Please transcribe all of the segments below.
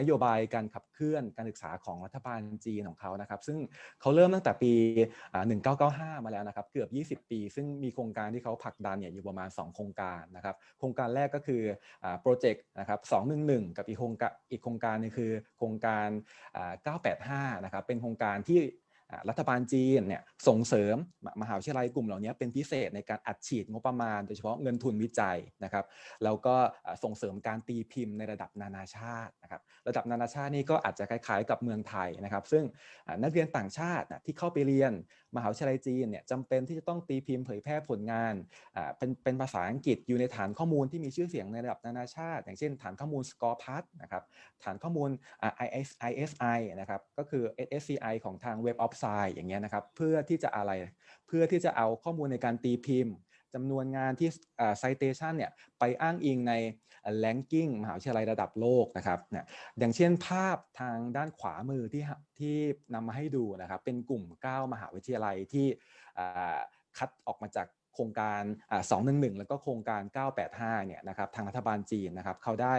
นโยบายการขับเคลื่อนการศึกษาของรัฐบาลจีนของเขานะครับ ซึ่งเขาเริ่มตั้งแต่ปี 1995 มาแล้วนะครับ เกือบ 20 ปี ซึ่งมีโครงการที่เขาผลักดันเนี่ยอยู่ประมาณ 2 โครงการนะครับ โครงการแรกก็คือโปรเจกต์นะครับ 211 กับอีกโครงการอีกโครงการนึงคือโครงการ 985 นะครับ เป็นโครงการที่ รัฐบาลจีนเนี่ยส่งเสริมมหาวิทยาลัยกลุ่มเหล่านี้เป็นพิเศษในการอัดฉีดงบประมาณ โดยเฉพาะเงินทุนวิจัยนะครับแล้วก็ส่งเสริมการตีพิมพ์ในระดับนานาชาตินะครับระดับนานาชาตินี่ก็อาจจะคล้ายๆ กับเมืองไทยนะครับ ซึ่งนักเรียนต่างชาติที่เข้าไปเรียน มหาวิทยาลัยจีนเนี่ยจำเป็นที่จะต้องตีพิมพ์เผยแพร่ผลงานอ่าเป็นเป็นภาษาอังกฤษอยู่ในฐานข้อมูลที่มีชื่อเสียงในระดับนานาชาติ อย่างเช่น ฐานข้อมูล Scorepad นะครับฐานข้อมูล IS ISI นะครับก็คือ SSCI ของทาง Web of Science อย่างเงี้ยนะครับเพื่อที่จะอะไรเพื่อที่จะเอาข้อมูลในการตีพิมพ์ จำนวนงานที่ citation เนี่ยไปอ้างอิงใน ranking มหาวิทยาลัยระดับโลกนะครับเนี่ยอย่างเช่นภาพทางด้านขวามือที่ที่นำมาให้ดูนะครับเป็นกลุ่ม 9 มหาวิทยาลัยที่คัดออกมาจาก โครงการ 211 แล้วก็โครงการ 985 เนี่ยนะครับทางรัฐบาลจีนนะครับเขาได้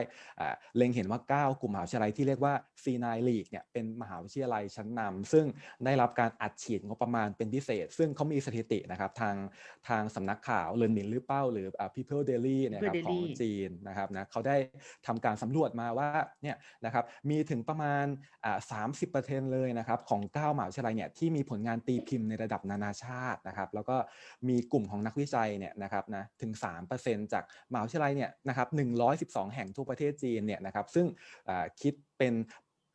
เล็งเห็นว่า 9 กลุ่มมหาวิทยาลัยที่เรียกว่า C9 League เนี่ยเป็นมหาวิทยาลัยชั้นนำซึ่งได้รับการอัดฉีดงบประมาณเป็นพิเศษ ซึ่งเขามีสถิตินะครับทางทางสำนักข่าวเลินหนินหรือเเป้า หรือ People Daily นะครับของจีนนะครับนะเขาได้ทำการสำรวจมาว่าเนี่ยนะครับมีถึงประมาณ 30%เลยนะครับของ 9 มหาวิทยาลัยเนี่ยที่มีผลงานตีพิมพ์ในระดับนานาชาตินะครับแล้วก็มีกลุ่มของนักวิจัยเนี่ยนะครับนะถึง 3%จากมหาวิทยาลัยเนี่ยนะครับ112 แห่งทั่วประเทศจีนเนี่ยนะครับซึ่งคิดเป็น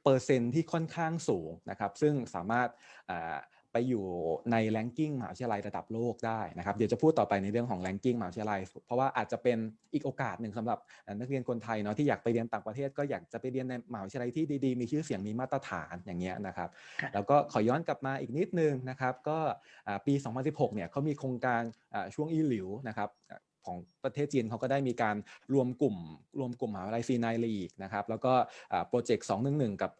เปอร์เซ็นต์ที่ค่อนข้างสูงนะครับซึ่งสามารถ ไปอยู่ในแลนกิ้งมหาวิทยาลัยระดับโลกได้นะครับเดี๋ยวจะพูดต่อไปในเรื่องของแลนกิ้งมหาวิทยาลัย เพราะว่าอาจจะเป็นอีกโอกาสหนึ่งสำหรับนักเรียนคนไทยเนาะที่อยากไปเรียนต่างประเทศก็อยากจะไปเรียนในมหาวิทยาลัยที่ดีๆ มีชื่อเสียงมีมาตรฐานอย่างเงี้ยนะครับแล้วก็ขอย้อนกลับมาอีกนิดนึงนะครับก็ปี 2016 เนี่ยเขามีโครงการช่วงอีหลิวนะครับของประเทศจีนเขาก็ได้มีการรวมกลุ่ม รวมกลุ่มมหาวิทยาลัยซีไนลีกนะครับแล้วก็โปรเจกต์211 กับ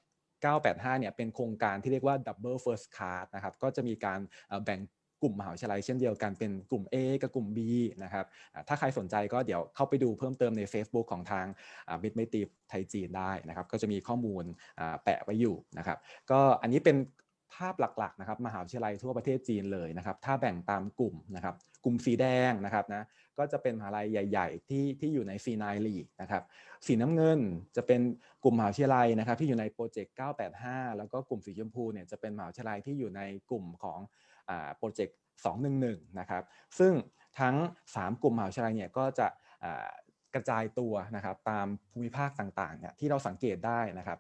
985เนี่ยเป็นโครงการที่เรียกว่า Double First Class นะครับก็จะมีการแบ่งกลุ่มมหาวิทยาลัยเช่นเดียวกันเป็นกลุ่ม A กับกลุ่ม B นะครับถ้าใครสนใจก็เดี๋ยวเข้าไปดูเพิ่มเติมใน Facebook ของทางมิตรไมตรีไทยจีนได้นะครับก็จะมีข้อมูลแปะไว้อยู่นะครับก็อันนี้เป็น ภาพหลักๆนะครับมหาวิทยาลัยทั่วประเทศจีนเลยนะครับ ถ้าแบ่งตามกลุ่มนะครับ กลุ่มสีแดงนะครับนะก็จะเป็นมหาลัยใหญ่ ๆ ที่ที่อยู่ใน C9 League นะครับ สีน้ำเงินจะเป็นกลุ่มมหาวิทยาลัยนะครับ ที่อยู่ในโปรเจกต์ 985 แล้วก็กลุ่มสีชมพูเนี่ยจะเป็นมหาวิทยาลัยที่อยู่ในกลุ่มของโปรเจกต์ 211 นะครับ ซึ่งทั้ง 3 กลุ่มมหาวิทยาลัยเนี่ยก็จะ กระจายตัวนะครับตามภูมิภาคต่างๆเนี่ยที่เราสังเกตได้นะครับ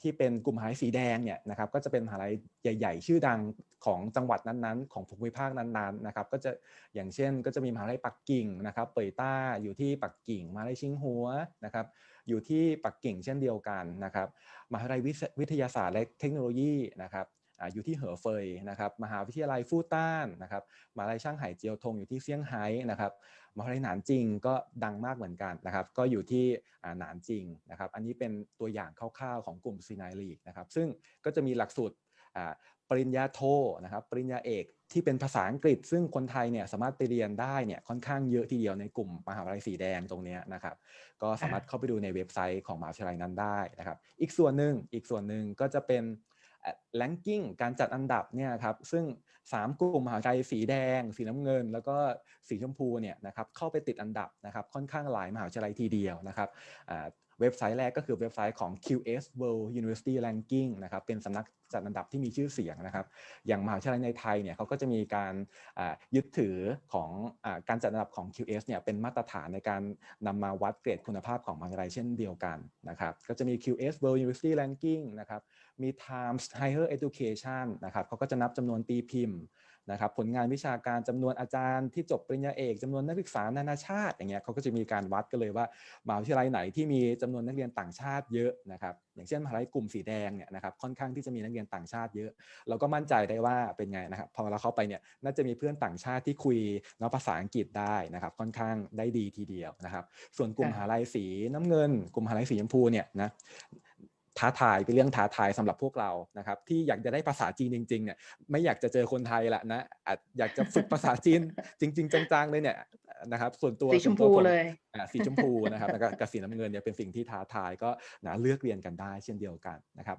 ที่เป็นกลุ่มมหาลัยสีแดงเนี่ยนะครับก็จะเป็นมหาลัยใหญ่ ๆ ชื่อดังของจังหวัดนั้นๆ ของภูมิภาคนั้นๆนะครับก็จะอย่างเช่นก็จะมีมหาลัยปักกิ่งนะครับเปยต้าอยู่ที่ปักกิ่งมหาลัยชิงหัวนะครับอยู่ที่ปักกิ่งเช่นเดียวกันนะครับมหาลัยวิทยาศาสตร์และเทคโนโลยีนะครับ อยู่ที่เหอเฟยนะครับมหาวิทยาลัยฟู่ต้านนะครับมหาลัยช่างไห่เจียวทงอยู่ที่เซี่ยงไฮ้นะครับมหาลัยหนานจริงก็ดังมากเหมือนกันนะครับ ก็อยู่ที่หนานจริงนะครับ อันนี้เป็นตัวอย่างคร่าวๆของกลุ่มซีนายลีกนะครับ ซึ่งก็จะมีหลักสูตรปริญญาโทนะครับปริญญาเอกที่เป็นภาษาอังกฤษ ซึ่งคนไทยเนี่ยสามารถไปเรียนได้เนี่ยค่อนข้างเยอะทีเดียวในกลุ่มมหาวิทยาลัยสีแดงตรงนี้นะครับก็สามารถเข้าไปดูในเว็บไซต์ของมหาวิทยาลัยนั้นได้นะครับ อีกส่วนหนึ่งอีกส่วนหนึ่งก็จะเป็น แลนกิ้งการจัดอันดับเนี่ยครับซึ่ง 3 กลุ่มมหาวิทยาลัยสีแดง สีน้ำเงิน แล้วก็สีชมพูเนี่ยนะครับเข้าไปติดอันดับนะครับค่อนข้างหลายมหาวิทยาลัยทีเดียวนะครับ เว็บไซต์แรกก็คือเว็บไซต์ของ QS World University Ranking นะครับเป็นสำนักจัดอันดับที่มีชื่อเสียงนะครับ อย่างมหาวิทยาลัยในไทยเนี่ยเขาก็จะมีการยึดถือของอการจัดอันดับของ QS เนี่ยเป็นมาตรฐานในการนำมาวัดเกรดคุณภาพของมหาวิทยาลัยเช่นเดียวกันนะครับ ก็จะมี QS World University Ranking นะครับ มี Times Higher Education นะครับเขาก็จะนับจำนวนตีพิมพ์ นะครับผลงานวิชาการจำนวนอาจารย์ที่จบปริญญาเอกจำนวนนักศึกษานานาชาติอย่างเงี้ยเขาก็จะมีการวัดกันเลยว่ามหาวิทยาลัยไหนที่มีจำนวนนักเรียนต่างชาติเยอะนะครับอย่างเช่นมหาลัยกลุ่มสีแดงเนี่ยนะครับค่อนข้างที่จะมีนักเรียนต่างชาติเยอะ เราก็มั่นใจได้ว่าเป็นไงนะครับพอเราเข้าไปเนี่ยน่าจะมีเพื่อนต่างชาติที่คุยเนาะภาษาอังกฤษได้นะครับค่อนข้างได้ดีทีเดียวนะครับส่วนกลุ่มมหาลัยสีน้ำเงิน กลุ่มมหาลัยสีชมพูเนี่ยนะ ท้าทายเป็นเรื่องท้าทายสำหรับพวกเรานะครับ ที่อยากจะได้ภาษาจีนจริงๆเนี่ยไม่อยากจะเจอคนไทยละนะอาจอยากจะฝึกภาษาจีนจริง ๆ จังๆเลยเนี่ยนะครับ ส่วนตัวสีชมพูส่วนตัวผเลยอ่าสีชมพูนะครับแล้วก็กับสีน้ำเงินเนี่ยเป็นสิ่งที่ท้าทายก็นะเลือกเรียนกันได้เช่นเดียวกันนะครับ